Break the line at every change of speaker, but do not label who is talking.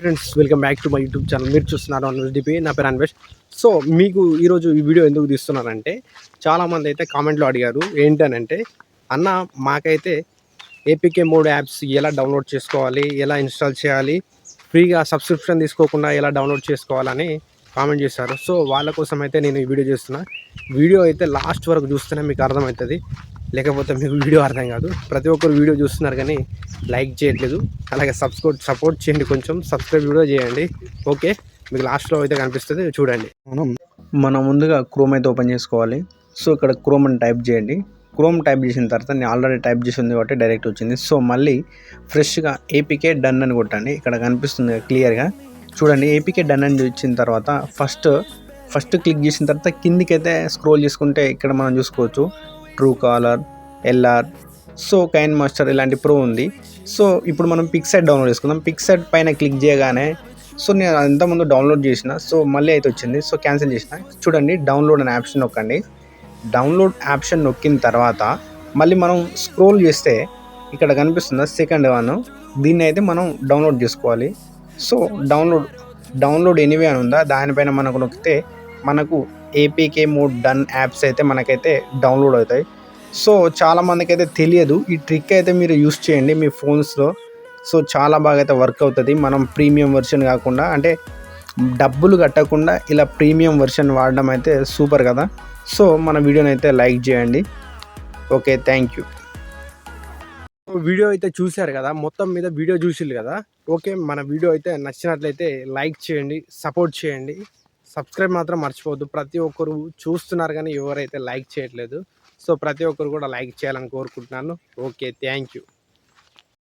Friends welcome back to my YouTube channel. మీరు చూస్తున్నారు అనుడిపి నా పేరు అన్వేష్. సో మీకు ఈరోజు ఈ వీడియో ఎందుకు తీస్తున్నానంటే చాలామంది అయితే కామెంట్లో అడిగారు ఏంటనంటే అన్న మాకైతే ఏపీకే మోడ్ యాప్స్ ఎలా డౌన్లోడ్ చేసుకోవాలి ఎలా ఇన్స్టాల్ చేయాలి ఫ్రీగా సబ్స్క్రిప్షన్ తీసుకోకుండా ఎలా డౌన్లోడ్ చేసుకోవాలని కామెంట్ చేశారు. సో వాళ్ళ కోసం అయితే నేను ఈ వీడియో చేస్తున్నా. వీడియో అయితే లాస్ట్ వరకు చూస్తేనే మీకు అర్థమవుతుంది. లేకపోతే మీకు వీడియో అర్థం కాదు. ప్రతి ఒక్కరు వీడియో చూస్తున్నారు కానీ లైక్ చేయట్లేదు. అలాగే సబ్స్క్రైబ్ సపోర్ట్ చేయండి కొంచెం. సబ్స్క్రైబ్ కూడా చేయండి. ఓకే. మీకు లాస్ట్లో అయితే కనిపిస్తుంది. చూడండి. మనం మనం ముందుగా క్రోమ్ అయితే ఓపెన్ చేసుకోవాలి. సో ఇక్కడ క్రోమ్ అని టైప్ చేయండి. క్రోమ్ టైప్ చేసిన తర్వాత నేను ఆల్రెడీ టైప్ చేసి ఉంది కాబట్టి డైరెక్ట్ వచ్చింది. సో మళ్ళీ ఫ్రెష్గా ఏపీకే డన్ అని కొట్టండి. ఇక్కడ కనిపిస్తుంది క్లియర్గా. చూడండి ఏపీకే డన్ అని వచ్చిన తర్వాత ఫస్ట్ ఫస్ట్ క్లిక్ చేసిన తర్వాత కిందికైతే స్క్రోల్ చేసుకుంటే ఇక్కడ మనం చూసుకోవచ్చు. Truecaller LR so KineMaster ఇలాంటి ప్రో ఉంది. సో ఇప్పుడు మనం పిక్సెట్ డౌన్లోడ్ చేసుకుందాం. పిక్సెట్ పైన క్లిక్ చేయగానే సో నేను అంతకుముందు డౌన్లోడ్ చేసిన సో మళ్ళీ అయితే వచ్చింది. సో క్యాన్సిల్ చేసిన. చూడండి డౌన్లోడ్ అనే ఆప్షన్ నొక్కండి. డౌన్లోడ్ ఆప్షన్ నొక్కిన తర్వాత మళ్ళీ మనం స్క్రోల్ చేస్తే ఇక్కడ కనిపిస్తుంది సెకండ్ వన్. దీన్ని అయితే మనం డౌన్లోడ్ చేసుకోవాలి. సో డౌన్లోడ్ డౌన్లోడ్ ఎనీవే అని ఉందా? దానిపైన మనకు నొక్కితే మనకు ఏపీకే మోడ్ డన్ యాప్స్ అయితే మనకైతే డౌన్లోడ్ అవుతాయి. సో చాలా మందికి అయితే తెలియదు. ఈ ట్రిక్ అయితే మీరు యూస్ చేయండి మీ ఫోన్స్లో సో చాలా బాగా అయితే వర్క్ అవుతుంది. మనం ప్రీమియం వెర్షన్ కాకుండా అంటే డబ్బులు కట్టకుండా ఇలా ప్రీమియం వెర్షన్ వాడడం అయితే సూపర్ కదా. సో మన వీడియోని అయితే లైక్ చేయండి. ఓకే థ్యాంక్ యూ వీడియో అయితే చూశారు కదా మొత్తం మీద వీడియో చూసిరు కదా. ఓకే మన వీడియో అయితే నచ్చినట్లయితే లైక్ చేయండి సపోర్ట్ చేయండి. సబ్స్క్రైబ్ మాత్రం మర్చిపోవద్దు. ప్రతి ఒక్కరు చూస్తున్నారు కానీ ఎవరైతే లైక్ చేయట్లేదు సో ప్రతి ఒక్కరు కూడా లైక్ చేయాలని కోరుకుంటున్నాను. Okay thank you.